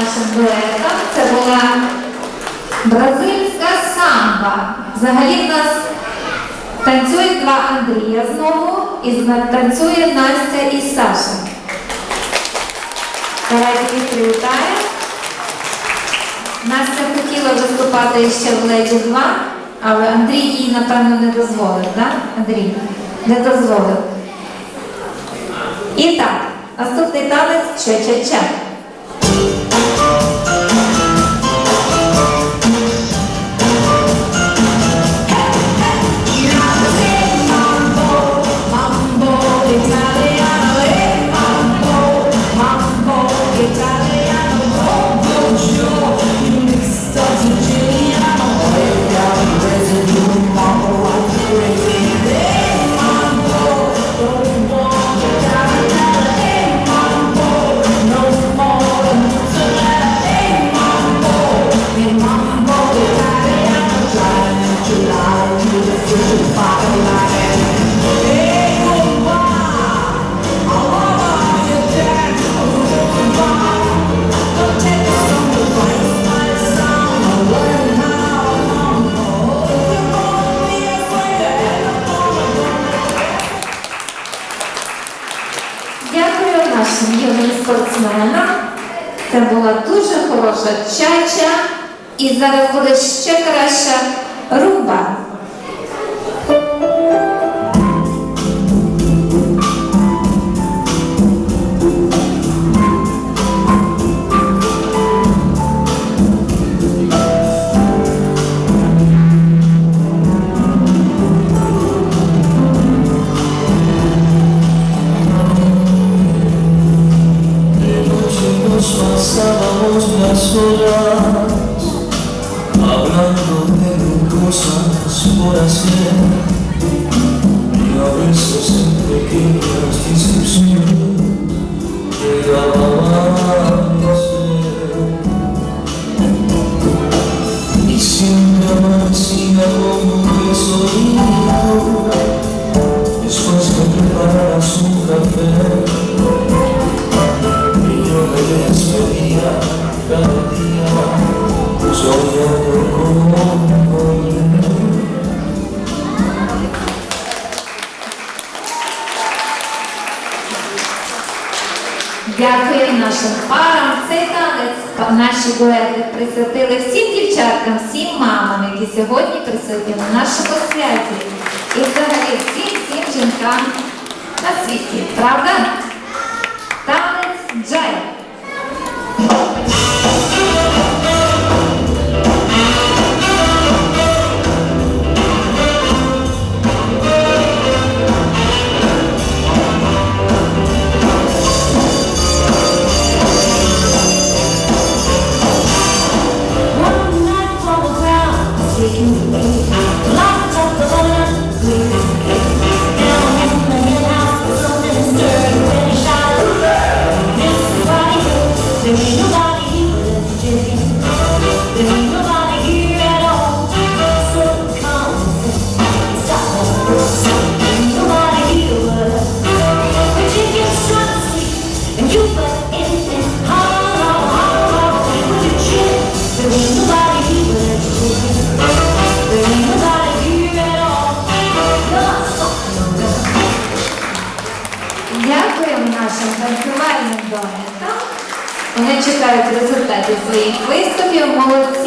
Нашим дуетам. Це була бразильська самба. Взагалі в нас танцюють два Андрія знову і танцює Настя і Саша. Давайте їх привітаємо. Настя хотіла виступати ще в Леді 2, але Андрій їй, напевно, не дозволив, так? Андрій? Не дозволив. І так, наступний танець ча-ча-ча. Спортсменам. Це була дуже хороша чача. І зараз буде ще краща руба. Nos pasábamos las horas Hablando de cosas por hacer Дякую нашим парам. Цей танець наші дуети присвятили всім дівчаткам, всім мамам, які сьогодні присутні на нашому святі. І взагалі всім всім жінкам на світі. Правда? Танець джай. Вони чекають результатів своїх виступів. Молодці.